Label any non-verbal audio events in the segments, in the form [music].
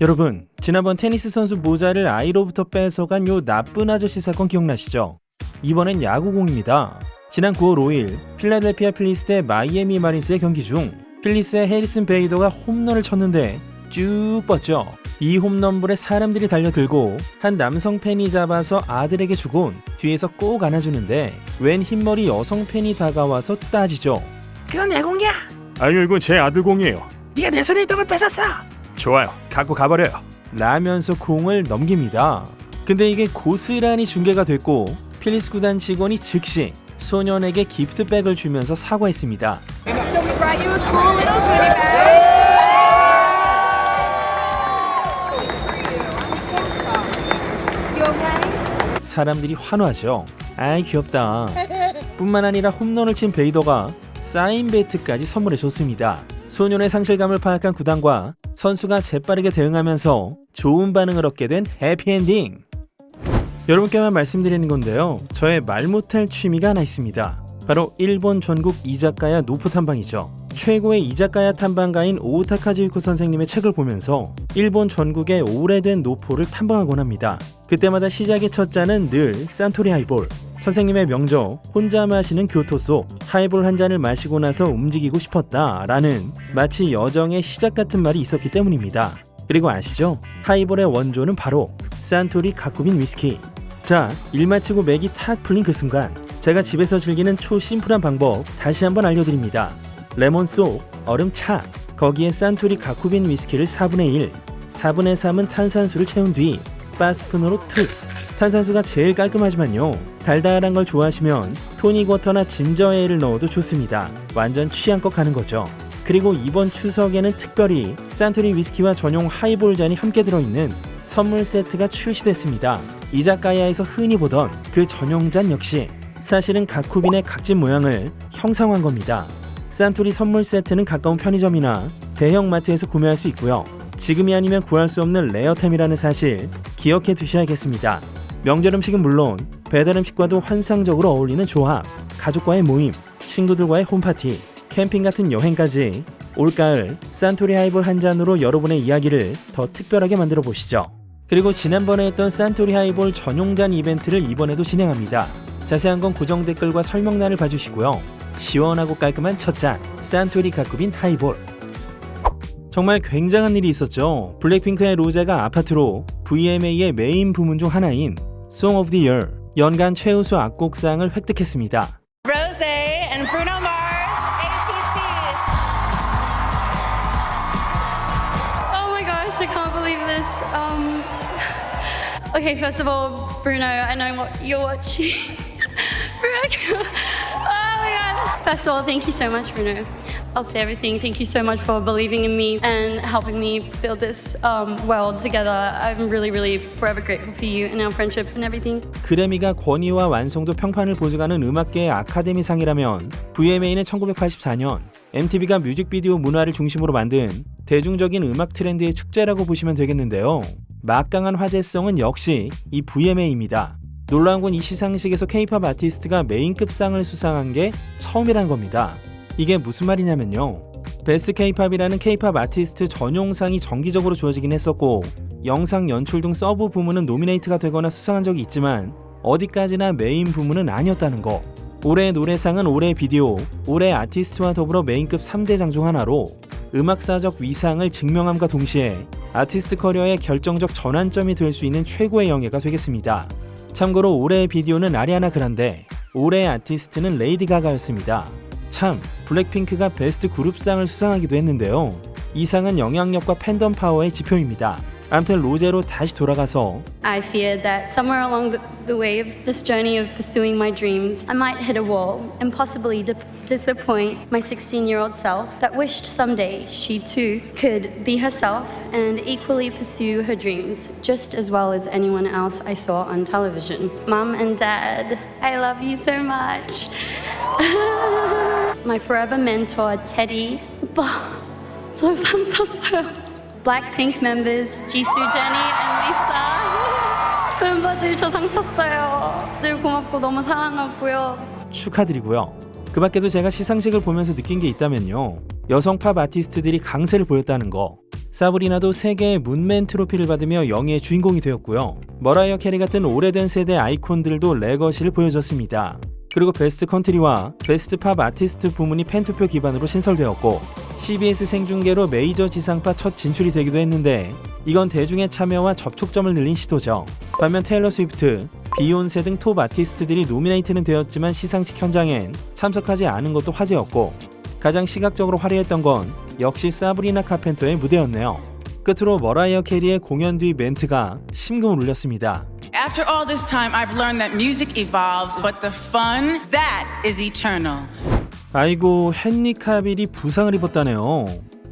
여러분, 지난번 테니스 선수 모자를 아이로부터 뺏어간 요 나쁜 아저씨 사건 기억나시죠? 이번엔 야구공입니다. 지난 9월 5일 필라델피아 필리스 대 마이애미 마린스의 경기 중 필리스의 해리슨 베이더가 홈런을 쳤는데 쭉 뻗죠. 이 홈런볼에 사람들이 달려들고 한 남성 팬이 잡아서 아들에게 주곤 뒤에서 꼭 안아주는데 웬 흰머리 여성 팬이 다가와서 따지죠. 그건 내 공이야. 아니요 이건 제 아들 공이에요. 네가 내 손에 있던 걸 뺏었어. 좋아요. 갖고 가버려요. 라면서 공을 넘깁니다. 근데 이게 고스란히 중계가 됐고 필리스 구단 직원이 즉시 소년에게 기프트백을 주면서 사과했습니다. 사람들이 환호하죠. 아이 귀엽다. 뿐만 아니라 홈런을 친 베이더가 사인 배트까지 선물해 줬습니다. 소년의 상실감을 파악한 구단과 선수가 재빠르게 대응하면서 좋은 반응을 얻게 된 해피엔딩. 여러분께만 말씀드리는 건데요. 저의 말 못할 취미가 하나 있습니다. 바로 일본 전국 이자카야 노포 탐방이죠. 최고의 이자카야 탐방가인 오타카즈 유코 선생님의 책을 보면서 일본 전국의 오래된 노포를 탐방하곤 합니다. 그때마다 시작의 첫 잔은 늘 산토리 하이볼. 선생님의 명저 혼자 마시는 교토 속 하이볼 한 잔을 마시고 나서 움직이고 싶었다라는 마치 여정의 시작 같은 말이 있었기 때문입니다. 그리고 아시죠? 하이볼의 원조는 바로 산토리 가쿠빈 위스키. 자, 일 마치고 맥이 탁 풀린 그 순간 제가 집에서 즐기는 초심플한 방법 다시 한번 알려드립니다. 레몬 속 얼음 차. 거기에 산토리 가쿠빈 위스키를 4분의 1 4분의 3은 탄산수를 채운 뒤 바스푼으로 툭. 탄산수가 제일 깔끔하지만요. 달달한 걸 좋아하시면 토닉 워터나 진저 에일을 넣어도 좋습니다. 완전 취향껏 가는 거죠. 그리고 이번 추석에는 특별히 산토리 위스키와 전용 하이볼 잔이 함께 들어있는 선물 세트가 출시됐습니다. 이자카야에서 흔히 보던 그 전용 잔 역시 사실은 가쿠빈의 각진 모양을 형상화한 겁니다 산토리 선물 세트는 가까운 편의점이나 대형 마트에서 구매할 수 있고요. 지금이 아니면 구할 수 없는 레어템이라는 사실 기억해 두셔야겠습니다. 명절 음식은 물론 배달 음식과도 환상적으로 어울리는 조합, 가족과의 모임, 친구들과의 홈파티, 캠핑 같은 여행까지 올가을 산토리 하이볼 한 잔으로 여러분의 이야기를 더 특별하게 만들어 보시죠. 그리고 지난번에 했던 산토리 하이볼 전용잔 이벤트를 이번에도 진행합니다. 자세한 건 고정 댓글과 설명란을 봐주시고요. 시원하고 깔끔한 첫 잔, 산토리 가쿠빈 하이볼. 정말 굉장한 일이 있었죠. 블랙핑크의 로제가 아파트로 VMA의 메인 부문 중 하나인 Song of the Year 연간 최우수 악곡상을 획득했습니다. Rose and Bruno Mars, APT. Oh my gosh, I can't believe this. Um, okay, first of all, Bruno, I know what you're watching. Oh my god. First of all, thank you so much, Bruno. I'll say everything. Thank you so much for believing in me and helping me build this um, world together. I'm really, really forever grateful for you and our friendship and everything. 그래미가 권위와 완성도 평판을 보증하는 음악계의 아카데미상이라면 VMA는 1984년 MTV가 뮤직비디오 문화를 중심으로 만든 대중적인 음악 트렌드의 축제라고 보시면 되겠는데요. 막강한 화제성은 역시 이 VMA입니다. 놀라운 건 이 시상식에서 K-팝 아티스트가 메인급 상을 수상한 게 처음이라는 겁니다. 이게 무슨 말이냐면요. 베스트 K-팝이라는 K-팝 아티스트 전용상이 정기적으로 주어지긴 했었고 영상 연출 등 서브 부문은 노미네이트가 되거나 수상한 적이 있지만 어디까지나 메인 부문은 아니었다는 거. 올해 노래상은 올해 비디오, 올해 아티스트와 더불어 메인급 3대장 중 하나로 음악사적 위상을 증명함과 동시에 아티스트 커리어의 결정적 전환점이 될 수 있는 최고의 영예가 되겠습니다. 참고로 올해의 비디오는 아리아나 그란데, 올해의 아티스트는 레이디 가가였습니다. 참, 블랙핑크가 베스트 그룹상을 수상하기도 했는데요. 이 상은 영향력과 팬덤 파워의 지표입니다. 암튼 로제로 다시 돌아가서 I feared that somewhere along the, the way of this journey of pursuing my dreams, I might hit a wall and possibly di- disappoint my 16 year old self that wished someday she too could be herself and equally pursue her dreams just as well as anyone else I saw on television. Mom and Dad, I love you so much. [laughs] my forever mentor, Teddy. 오빠, [laughs] 저상 [laughs] Blackpink members Jisoo, Jennie, and Lisa. [laughs] 멤버들 저 상 탔어요. 늘 고맙고 너무 사랑하고요. 축하드리고요. 그 밖에도 제가 시상식을 보면서 느낀 게 있다면요. 여성 팝 아티스트들이 강세를 보였다는 거. 사브리나도 3개의 문맨 트로피를 받으며 영예의 주인공이 되었고요. 머라이어 캐리 같은 오래된 세대 아이콘들도 레거시를 보여줬습니다. 그리고 베스트 컨트리와 베스트 팝 아티스트 부문이 팬투표 기반으로 신설되었고 CBS 생중계로 메이저 지상파 첫 진출이 되기도 했는데 이건 대중의 참여와 접촉점을 늘린 시도죠. 반면 테일러 스위프트, 비욘세 등 톱 아티스트들이 노미네이트는 되었지만 시상식 현장엔 참석하지 않은 것도 화제였고 가장 시각적으로 화려했던 건 역시 사브리나 카펜터의 무대였네요. 끝으로 머라이어 캐리의 공연 뒤 멘트가 심금을 울렸습니다. After all this time, I've learned that music evolves, but the fun, that is eternal. 아이고 헨리 카빌이 부상을 입었다네요.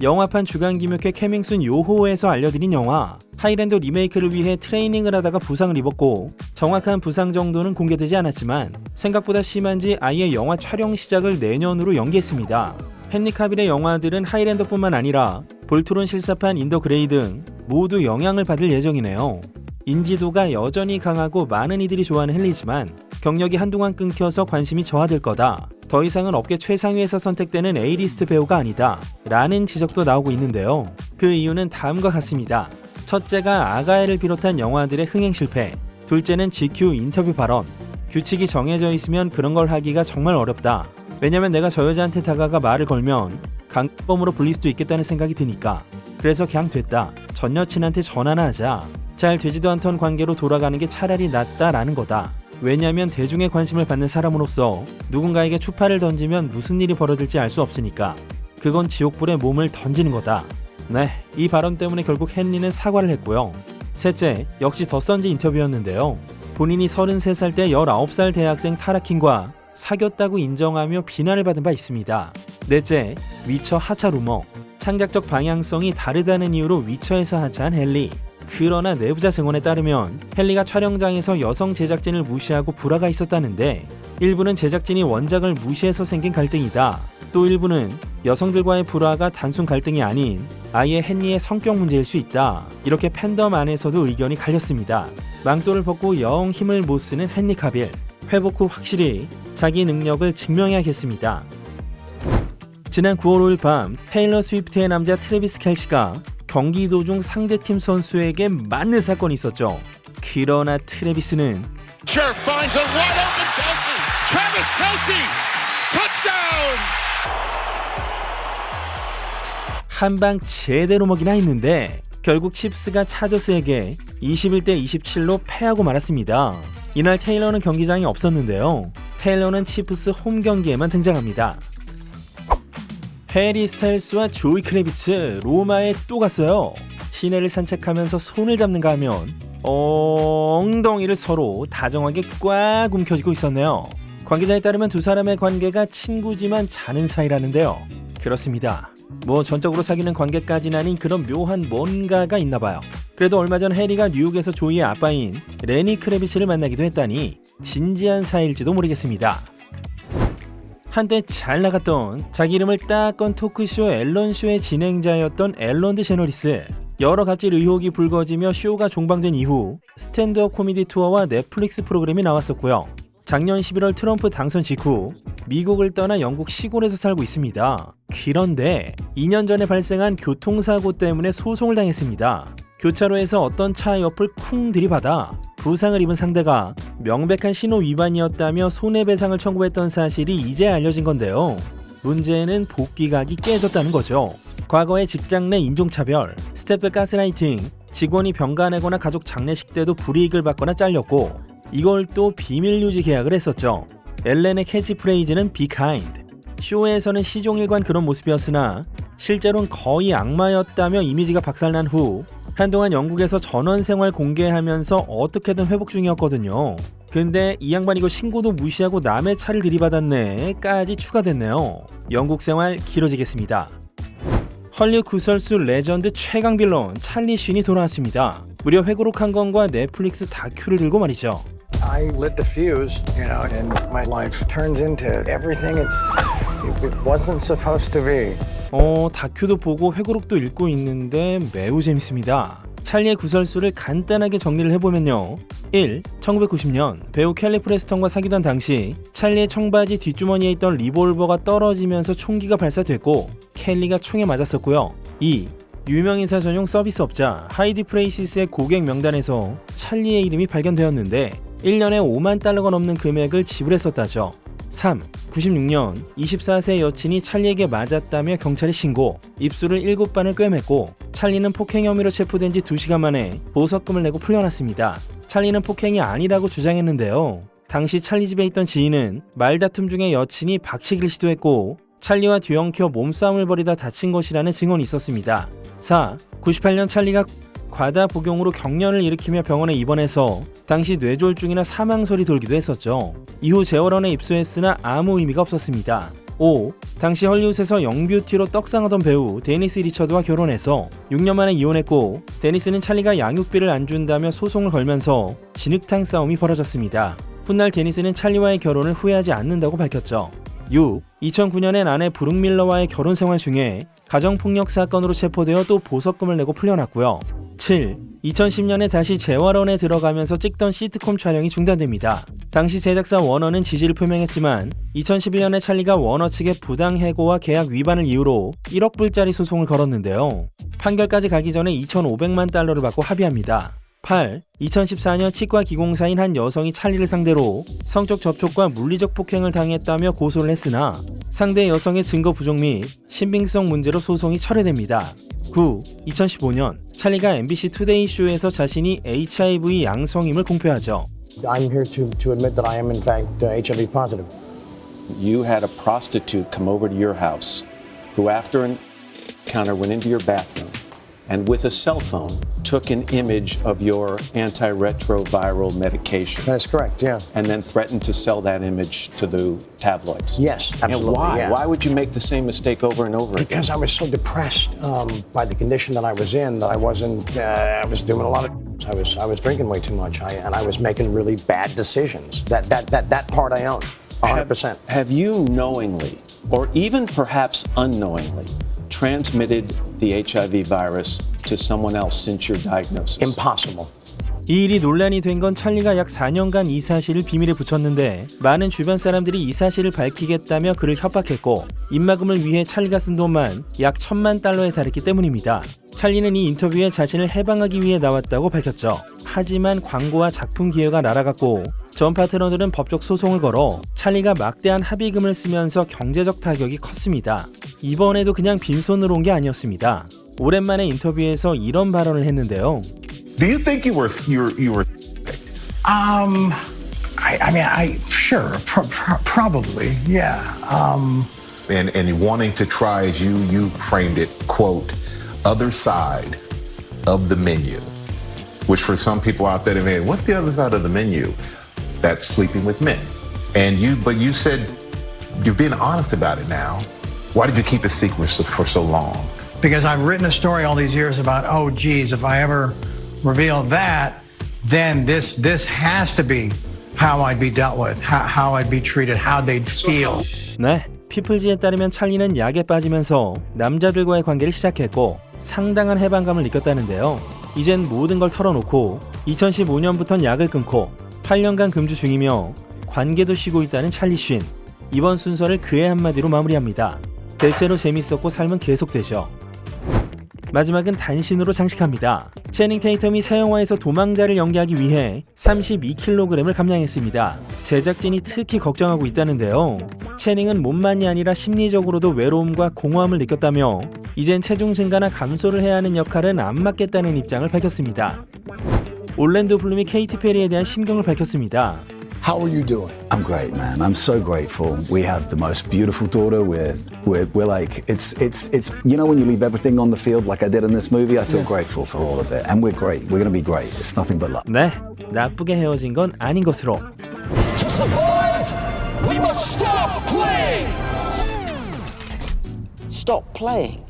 영화판 주간 김혁의 캐밍순 요호에서 알려드린 영화 하이랜드 리메이크를 위해 트레이닝을 하다가 부상을 입었고 정확한 부상 정도는 공개되지 않았지만 생각보다 심한지 아예 영화 촬영 시작을 내년으로 연기했습니다. 헨리 카빌의 영화들은 하이랜드뿐만 아니라 볼트론 실사판 인더 그레이 등 모두 영향을 받을 예정이네요. 인지도가 여전히 강하고 많은 이들이 좋아하는 헨리지만 경력이 한동안 끊겨서 관심이 저하될 거다. 더 이상은 업계 최상위에서 선택되는 A리스트 배우가 아니다. 라는 지적도 나오고 있는데요. 그 이유는 다음과 같습니다. 첫째가 아가엘을 비롯한 영화들의 흥행 실패. 둘째는 GQ 인터뷰 발언. 규칙이 정해져 있으면 그런 걸 하기가 정말 어렵다. 왜냐면 내가 저 여자한테 다가가 말을 걸면 강범으로 불릴 수도 있겠다는 생각이 드니까. 그래서 그냥 됐다. 전 여친한테 전화나 하자. 잘 되지도 않던 관계로 돌아가는 게 차라리 낫다라는 거다. 왜냐면 대중의 관심을 받는 사람으로서 누군가에게 추파를 던지면 무슨 일이 벌어질지 알 수 없으니까. 그건 지옥불에 몸을 던지는 거다. 네, 이 발언 때문에 결국 헨리는 사과를 했고요. 셋째, 역시 더 선지 인터뷰였는데요. 본인이 33살 때 19살 대학생 타라킨과 사귀었다고 인정하며 비난을 받은 바 있습니다. 넷째, 위쳐 하차 루머. 창작적 방향성이 다르다는 이유로 위쳐에서 하차한 헨리. 그러나 내부자 증언에 따르면 헨리가 촬영장에서 여성 제작진을 무시하고 불화가 있었다는데 일부는 제작진이 원작을 무시해서 생긴 갈등이다. 또 일부는 여성들과의 불화가 단순 갈등이 아닌 아예 헨리의 성격 문제일 수 있다. 이렇게 팬덤 안에서도 의견이 갈렸습니다. 망토를 벗고 영 힘을 못 쓰는 헨리 카빌. 회복 후 확실히 자기 능력을 증명해야겠습니다. 지난 9월 5일 밤 테일러 스위프트의 남자 트래비스 켈시가 경기 도중 상대팀 선수에게 맞는 사건이 있었죠. 그러나. Touchdown. 한방 제대로 먹이나 했는데 결국 칩스가 차저스에게 21대 27로 패하고 말았습니다. 이날 테일러는 경기장에 없었는데요. 테일러는 치프스 홈 경기에만 등장합니다. 해리 스타일스와 조이 크레비츠 로마에 또 갔어요. 시내를 산책하면서 손을 잡는가 하면 어, 엉덩이를 서로 다정하게 꽉 움켜쥐고 있었네요. 관계자에 따르면 두 사람의 관계가 친구지만 자는 사이라는데요. 그렇습니다. 뭐 전적으로 사귀는 관계까지는 아닌 그런 묘한 뭔가가 있나 봐요. 그래도 얼마 전 해리가 뉴욕에서 조이의 아빠인 레니 크레비치를 만나기도 했다니 진지한 사이일지도 모르겠습니다. 한때 잘 나갔던 자기 이름을 딱 건 토크쇼 앨런쇼의 진행자였던 앨런 드제너리스 여러 갑질 의혹이 불거지며 쇼가 종방된 이후 스탠드업 코미디 투어와 넷플릭스 프로그램이 나왔었고요. 작년 11월 트럼프 당선 직후 미국을 떠나 영국 시골에서 살고 있습니다. 그런데 2년 전에 발생한 교통사고 때문에 소송을 당했습니다. 교차로에서 어떤 차 옆을 쿵 들이받아 부상을 입은 상대가 명백한 신호 위반이었다며 손해배상을 청구했던 사실이 이제 알려진 건데요. 문제는 복귀각이 깨졌다는 거죠. 과거의 직장 내 인종차별, 스태프들 가스라이팅, 직원이 병가 내거나 가족 장례식 때도 불이익을 받거나 잘렸고 이걸 또 비밀 유지 계약을 했었죠. 엘렌의 캐치프레이즈는 Be Kind. 쇼에서는 시종일관 그런 모습이었으나 실제로는 거의 악마였다며 이미지가 박살난 후 한동안 영국에서 전원 생활 공개하면서 어떻게든 회복 중이었거든요. 근데 이 양반 이거 신고도 무시하고 남의 차를 들이받았네까지 추가됐네요. 영국 생활 길어지겠습니다. 헐리우드 구설수 레전드 최강 빌런 찰리 쉰이 돌아왔습니다. 무려 회고록 한 건과 넷플릭스 다큐를 들고 말이죠. I lit the fuse, you know, and my life turns into everything it's it wasn't supposed to be. 어, 다큐도 보고 회고록도 읽고 있는데 매우 재밌습니다. 찰리의 구설수를 간단하게 정리를 해보면요. 1. 1990년 배우 켈리 프레스턴과 사귀던 당시 찰리의 청바지 뒷주머니에 있던 리볼버가 떨어지면서 총기가 발사됐고 켈리가 총에 맞았었고요. 2. 유명인사 전용 서비스 업자 하이디 프레이시스의 고객 명단에서 찰리의 이름이 발견되었는데 1년에 5만 달러가 넘는 금액을 지불했었다죠. 3. 96년 24세 여친이 찰리에게 맞았다며 경찰에 신고, 입술을 7반을 꿰맸고 찰리는 폭행 혐의로 체포된 지 2시간 만에 보석금을 내고 풀려났습니다. 찰리는 폭행이 아니라고 주장했는데요. 당시 찰리 집에 있던 지인은 말다툼 중에 여친이 박치기를 시도했고 찰리와 뒤엉켜 몸싸움을 벌이다 다친 것이라는 증언이 있었습니다. 4. 98년 찰리가 과다 복용으로 경련을 일으키며 병원에 입원해서 당시 뇌졸중이나 사망설이 돌기도 했었죠. 이후 재활원에 입소했으나 아무 의미가 없었습니다. 5. 당시 헐리우드에서 영뷰티로 떡상하던 배우 데니스 리처드와 결혼해서 6년 만에 이혼했고 데니스는 찰리가 양육비를 안 준다며 소송을 걸면서 진흙탕 싸움이 벌어졌습니다. 훗날 데니스는 찰리와의 결혼을 후회하지 않는다고 밝혔죠. 6. 2009년엔 아내 브룩 밀러와의 결혼 생활 중에 가정폭력 사건으로 체포되어 또 보석금을 내고 풀려났고요. 7. 2010년에 다시 재활원에 들어가면서 찍던 시트콤 촬영이 중단됩니다. 당시 제작사 워너는 지지를 표명했지만 2011년에 찰리가 워너 측의 부당 해고와 계약 위반을 이유로 1억 불짜리 소송을 걸었는데요. 판결까지 가기 전에 2,500만 달러를 받고 합의합니다. 8. 2014년 치과 기공사인 한 여성이 찰리를 상대로 성적 접촉과 물리적 폭행을 당했다며 고소를 했으나 상대 여성의 증거 부족 및 신빙성 문제로 소송이 철회됩니다. 9. 2015년 찰리가 MBC 투데이 쇼에서 자신이 HIV 양성임을 공표하죠. I'm here to, to admit that I am, in fact, uh, HIV positive. you had a prostitute come over to your house who, after an encounter, went into your bathroom and with a cell phone took an image of your antiretroviral medication That is correct, yeah. and then threatened to sell that image to the tabloids. Yes, And absolutely. why? yeah. Why would you make the same mistake over and over again? Because I was so depressed um, by the condition that I was in that I wasn't. Uh, I was doing a lot of. I was. I was drinking way too much, I, and I was making really bad decisions. That that that that part I own, 100. percent Have you knowingly, or even perhaps unknowingly, transmitted the HIV virus to someone else since your diagnosis? Impossible. 이 일이 논란이 된 건 찰리가 약 4년간 이 사실을 비밀에 붙였는데 많은 주변 사람들이 이 사실을 밝히겠다며 그를 협박했고 입막음을 위해 찰리가 쓴 돈만 약 천만 달러에 달했기 때문입니다. 찰리는 이 인터뷰에 자신을 해방하기 위해 나왔다고 밝혔죠. 하지만 광고와 작품 기회가 날아갔고 전 파트너들은 법적 소송을 걸어 찰리가 막대한 합의금을 쓰면서 경제적 타격이 컸습니다. 이번에도 그냥 빈손으로 온 게 아니었습니다. 오랜만에 인터뷰에서 이런 발언을 했는데요. Do you think you were you were you were Um, I, I mean, I sure, pro- pro- probably, yeah. Um, and and wanting to try as you you framed it quote other side of the menu, which for some people out there, man, what's the other side of the menu? That's sleeping with men. And you, but you said you're being honest about it now. Why did you keep it secret so- for so long? Because I've written a story all these years about, oh, geez, if I ever reveal that, then this this has to be how I'd be dealt with, how, how I'd be treated, how they'd feel. 네, 피플지에 따르면 찰리는 약에 빠지면서 남자들과의 관계를 시작했고 상당한 해방감을 느꼈다는데요. 이젠 모든 걸 털어놓고 2015년부턴 약을 끊고 8년간 금주 중이며 관계도 쉬고 있다는 찰리 쉰. 이번 순서를 그의 한마디로 마무리합니다. 대체로 재밌었고 삶은 계속되죠. 마지막은 단신으로 장식합니다. 채닝 테이텀이 새 영화에서 도망자를 연기하기 위해 32kg을 감량했습니다. 제작진이 특히 걱정하고 있다는데요. 채닝은 몸만이 아니라 심리적으로도 외로움과 공허함을 느꼈다며 이젠 체중 증가나 감소를 해야 하는 역할은 안 맡겠다는 입장을 밝혔습니다. 올랜도 블룸이 케이티 페리에 대한 심경을 밝혔습니다. How are you doing? I'm great, man. I'm so grateful. We have the most beautiful daughter. We're we're, we're like it's it's it's you know when you leave everything on the field like I did in this movie. I feel grateful for all of it, and we're great. We're gonna be great. It's nothing but love. 네, 나쁘게 헤어진 건 아닌 것으로. To survive, we must stop playing. Stop playing.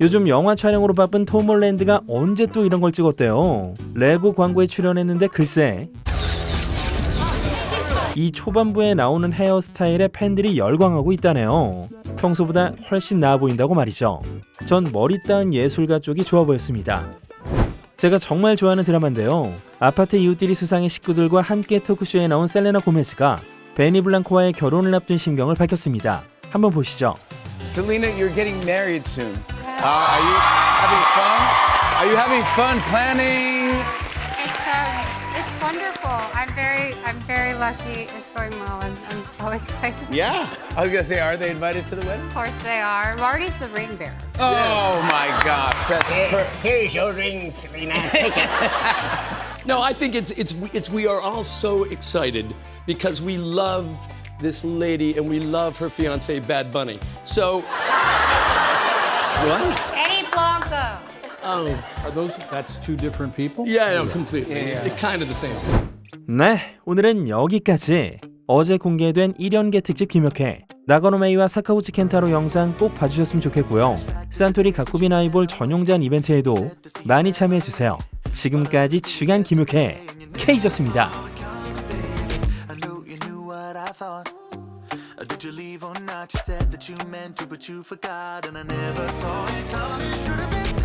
요즘 영화 촬영으로 바쁜 톰 홀랜드가 언제 또 이런 걸 찍었대요. 레고 광고에 출연했는데 글쎄 이 초반부에 나오는 헤어스타일에 팬들이 열광하고 있다네요. 평소보다 훨씬 나아 보인다고 말이죠. 전 머리 따은 예술가 쪽이 좋아 보였습니다. 제가 정말 좋아하는 드라마인데요. 아파트 이웃들이 수상의 식구들과 함께 토크쇼에 나온 셀레나 고메즈가 베니 블랑코와의 결혼을 앞둔 심경을 밝혔습니다. 한번 보시죠. Selena, you're getting married soon. Uh, are you Having fun? Are you having fun planning? Very, lucky. It's going well. I'm, I'm so [laughs] excited. Yeah. I was gonna say, are they invited to the wedding? Of course they are. Marty's the ring bearer. Oh my gosh, that's per- [laughs] Here's your ring, Selena. Take it. [laughs] No, I think it's it's it's we are all so excited because we love this lady and we love her fiance Bad Bunny. So what? Eddie Blanco. Oh, Are those? That's two different people. yeah, no, completely. Yeah. It kind of the same. 네, 오늘은 여기까지. 어제 공개된 1연계 특집 김혁회 나가노 메이와 사카우치 켄타로 영상 꼭 봐주셨으면 좋겠고요. 산토리 가쿠빈 아이볼 전용잔 이벤트에도 많이 참여해주세요. 지금까지 주간 김혁회 K졌습니다. You. Uh, meant to, but you forgot, and I never saw it coming. Should have been